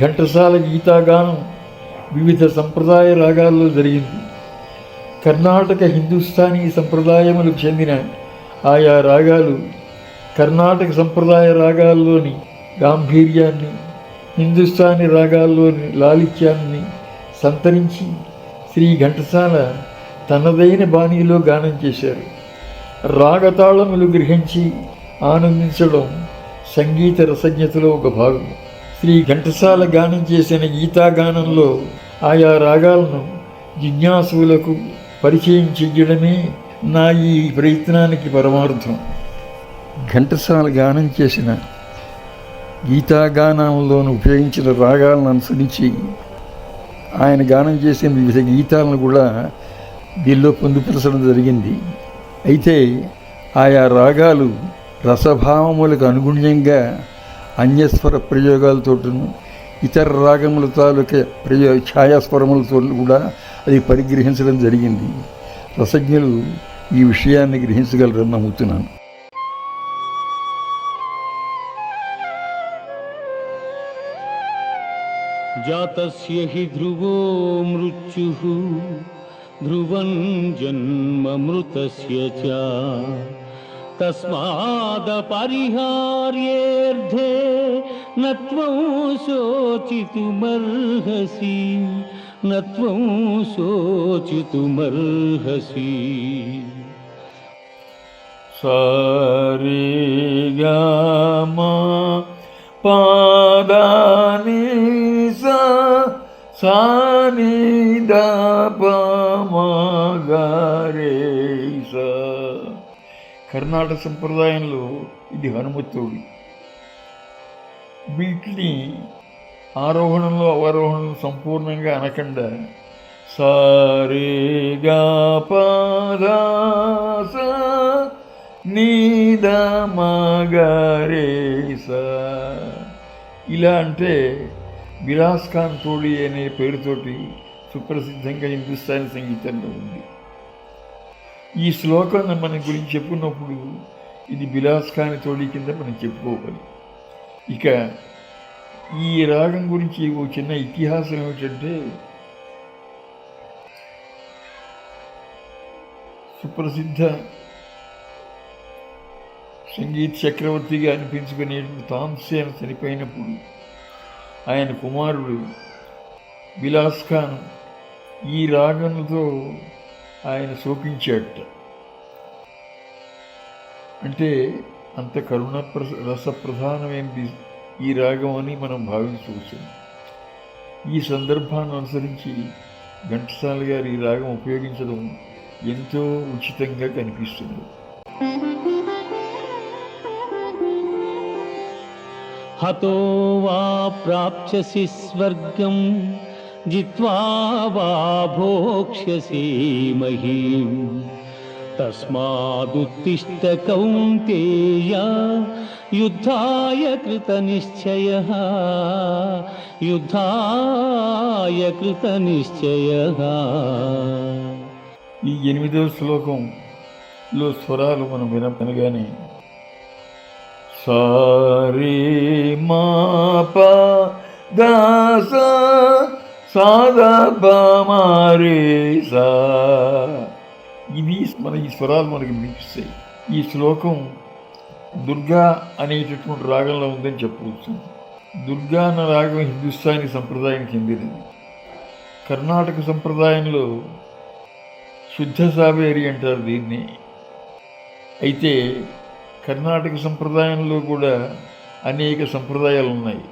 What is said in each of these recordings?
ఘంటసాల గీతాగానం వివిధ సంప్రదాయ రాగాల్లో జరిగింది. కర్ణాటక హిందుస్థానీ సంప్రదాయములకు చెందిన ఆయా రాగాలు కర్ణాటక సంప్రదాయ రాగాల్లోని గాంభీర్యాన్ని హిందుస్థానీ రాగాల్లోని లాలిత్యాన్ని సంతరించి శ్రీ ఘంటసాల తనదైన బాణీలో గానం చేశారు. రాగతాళములు గ్రహించి ఆనందించడం సంగీత రసజ్ఞతలో ఒక భాగం. శ్రీ ఘంటసాల గానం చేసిన గీతాగానంలో ఆయా రాగాలను జిజ్ఞాసువులకు పరిచయం చెయ్యడమే నా ఈ ప్రయత్నానికి పరమార్థం. ఘంటసాల గానం చేసిన గీతాగానంలోను ఉపయోగించిన రాగాలను అనుసరించి ఆయన గానం చేసిన వివిధ గీతాలను కూడా దీనిలో పొందుపరచడం జరిగింది. అయితే ఆయా రాగాలు రసభావములకు అనుగుణ్యంగా అన్యస్వర ప్రయోగాలతోటను ఇతర రాగముల తాలూకే ప్రయో ఛాయాస్వరములతో కూడా అది పరిగ్రహించడం జరిగింది. రసజ్ఞులు ఈ విషయాన్ని గ్రహించగలరని నమ్ముతున్నాను. జాతస్య హి ధ్రువో మృత్యు ధ్రువం జన్మ చ. तस्मादपरिहार्येऽर्धे न त्वं शोचितुमर्हसि न त्वं शोचितुमर्हसि सरिगमा पादानि सा सानि दपमागारे కర్ణాటక సంప్రదాయంలో ఇది హనుమతుడి. వీటిని ఆరోహణంలో అవరోహణలు సంపూర్ణంగా అనకుండా సరిగా పదాస నీదమగరేస ఇలా అంటే విలాస్ ఖాన్ తోడి అనే పేరుతోటి సుప్రసిద్ధంగా హిందుస్థానీ సంగీతంలో ఉంది. ఈ శ్లోకం మన గురించి చెప్పుకున్నప్పుడు ఇది బిలాస్ ఖాన్ తోడి కింద మనం చెప్పుకోవాలి. ఇక ఈ రాగం గురించి ఓ చిన్న ఇతిహాసం ఏమిటంటే సుప్రసిద్ధ సంగీత చక్రవర్తిగా అనిపించుకునే తాంసేన చనిపోయినప్పుడు ఆయన కుమారుడు బిలాస్ ఖాన్ ఈ రాగంతో ఆయన శోకించాడట. అంటే అంత కరుణ రసప్రధానమేంటి ఈ రాగం అని మనం భావించవచ్చు. ఈ సందర్భాన్ని అనుసరించి ఘంటసాల గారు ఈ రాగం ఉపయోగించడం ఎంతో ఉచితంగా కనిపిస్తుంది. హతో వా ప్రాప్స్యసి స్వర్గం जित्वा वा भोक्ष्यसि महीम् तस्मादुत्तिष्ठ कौन्तेय युद्धाय कृतनिश्चयः युद्धाय कृतनिश्चयः ఈ ఎనిమిదవ శ్లోకంలో స్వరాలు మనం విన వినగానే సారీ మా ప దాస సాదా సా ఇవి మన ఈ స్వరాలు మనకి వినిపిస్తాయి ఈ శ్లోకం దుర్గా అనేటటువంటి రాగంలో ఉందని చెప్పవచ్చు. దుర్గా అన్న రాగం హిందుస్థానీ సంప్రదాయానికి చెందినది. కర్ణాటక సంప్రదాయంలో శుద్ధ సావేరి అంటారు దీన్ని. అయితే కర్ణాటక సంప్రదాయంలో కూడా అనేక సంప్రదాయాలు ఉన్నాయి.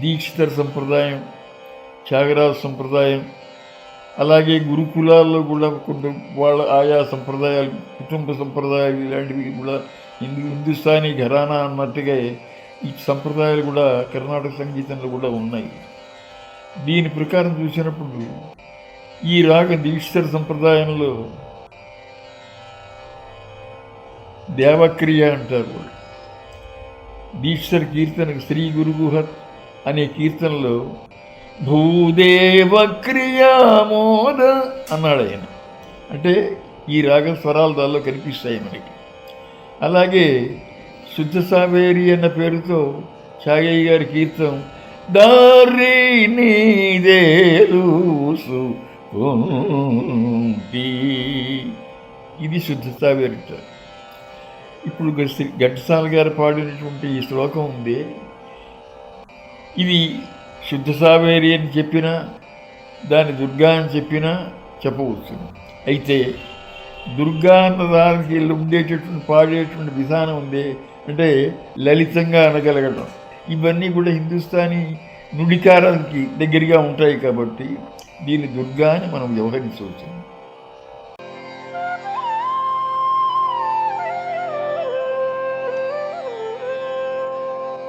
దీక్షితర్ సంప్రదాయం త్యాగరాజ సంప్రదాయం అలాగే గురుకులాల్లో కూడా కొన్ని వాళ్ళ ఆయా సంప్రదాయాలు కుటుంబ సంప్రదాయాలు ఇలాంటివి కూడా హిందూ హిందుస్థానీ ఘరానా అన్నట్టుగా ఈ సంప్రదాయాలు కూడా కర్ణాటక సంగీతంలో కూడా ఉన్నాయి దీని ప్రకారం చూసినప్పుడు ఈ రాగ దీక్షర్ సంప్రదాయంలో దేవక్రియ అంటారు వాళ్ళు. దీక్షితర కీర్తనకు శ్రీ గురుగుహత్ అనే కీర్తనలో భూదేవక్రియామోద అన్నాడు ఆయన. అంటే ఈ రాగ స్వరాలు దానిలో కనిపిస్తాయి మనకి. అలాగే శుద్ధ సావేరి అన్న పేరుతో చాగయ్య గారి కీర్తం దారి నీదేరుసు ఇది శుద్ధ సావేరి ఇప్పుడు గ- గారు పాడినటువంటి ఈ శ్లోకం ఉంది. ఇది శుద్ధ సావేరి అని చెప్పినా దాని దుర్గా అని చెప్పినా చెప్పవచ్చు అయితే దుర్గా అన్నదానికి ఉండేటటువంటి పాడేటువంటి విధానం ఉంది అంటే లలితంగా అనగలగడం ఇవన్నీ కూడా హిందుస్థానీ నుడికారానికి దగ్గరగా ఉంటాయి కాబట్టి దీన్ని దుర్గా అని మనం వ్యవహరించవచ్చు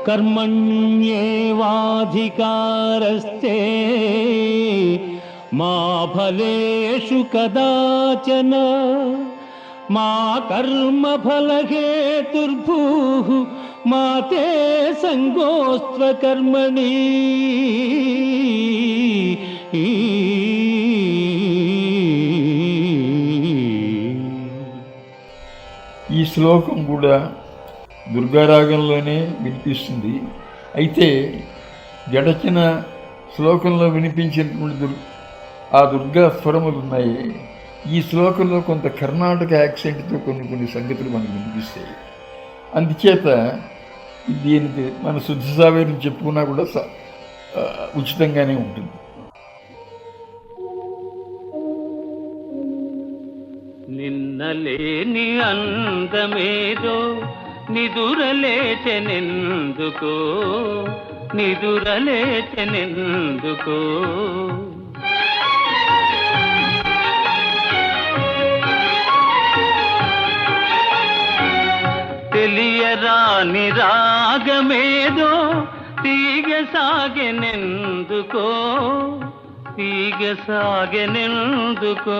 कर्मण्येवाधिकारस्ते मा फलेषु कदाचन मा कर्मफलहेतुर्भूः मा ते सङ्गोऽस्त्वकर्मणि ఈ శ్లోకం కూడా దుర్గారాగంలోనే వినిపిస్తుంది. అయితే గడచిన శ్లోకంలో వినిపించినటువంటి దుర్ ఆ దుర్గా స్వరములు ఉన్నాయి. ఈ శ్లోకంలో కొంత కర్ణాటక యాక్సెంట్తో కొన్ని కొన్ని సంగతులు మనకు వినిపిస్తాయి. అందుచేత దీనికి మన శుద్ధి సావేరు చెప్పుకున్నా కూడా ఉచితంగానే ఉంటుంది. నిన్నలేని అందమేదో నిదురలేచెనెందుకో? నిదురలేచెనెందుకో? తెలియరాని రాగమేదో తీగ సాగెనెందుకో తీగ సాగెనెందుకో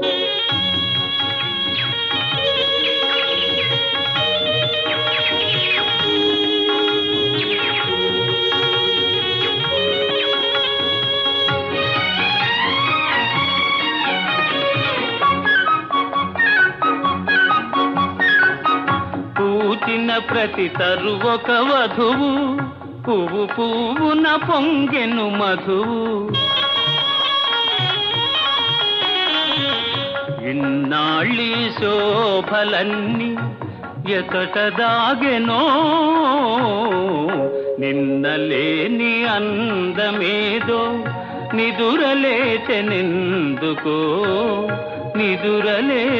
ప్రతి తరు ఒక వధువు. పువ్వు పువ్వున పొంగెను మధువు. ఇన్నాళ్ళి శోభలన్నీ ఎతట దాగెనో. నిన్నలేని అందమేదో నిదురలేచెనెందుకో. నిదురలేచెనెందుకో.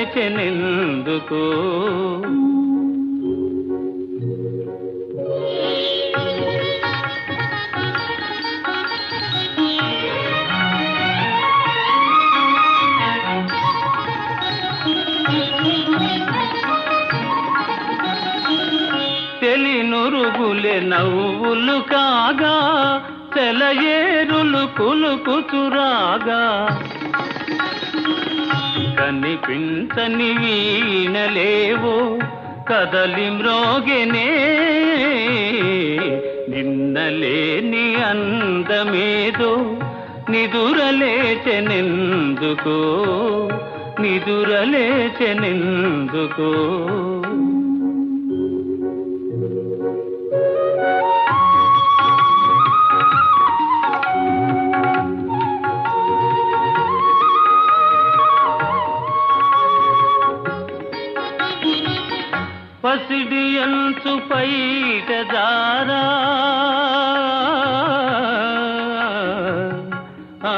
తెలయేరులు కులుకుతురాగా కనిపించని వీణలేవో కదలి మ్రోగెనే. నిన్నలేని అందమేదో నిదురలేచెనెందుకో నిదురలేచెనెందుకో. పసిడి అంచు పైట దారా ఆ,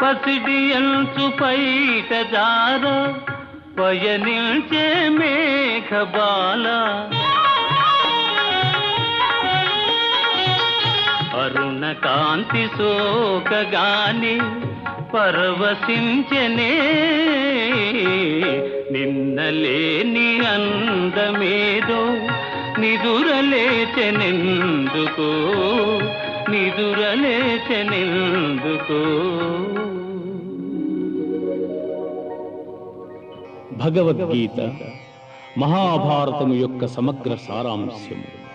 పసిడి అంచు పైట దార పయనించే మేఘబాల అరుణ కాంతి సోకగానే పరవశించనే నిన్నలేని అందమేదో నిదురలేచెనెందుకో నిదురలేచెనెందుకో. భగవద్గీత మహాభారతము యొక్క సమగ్ర సారాంశము.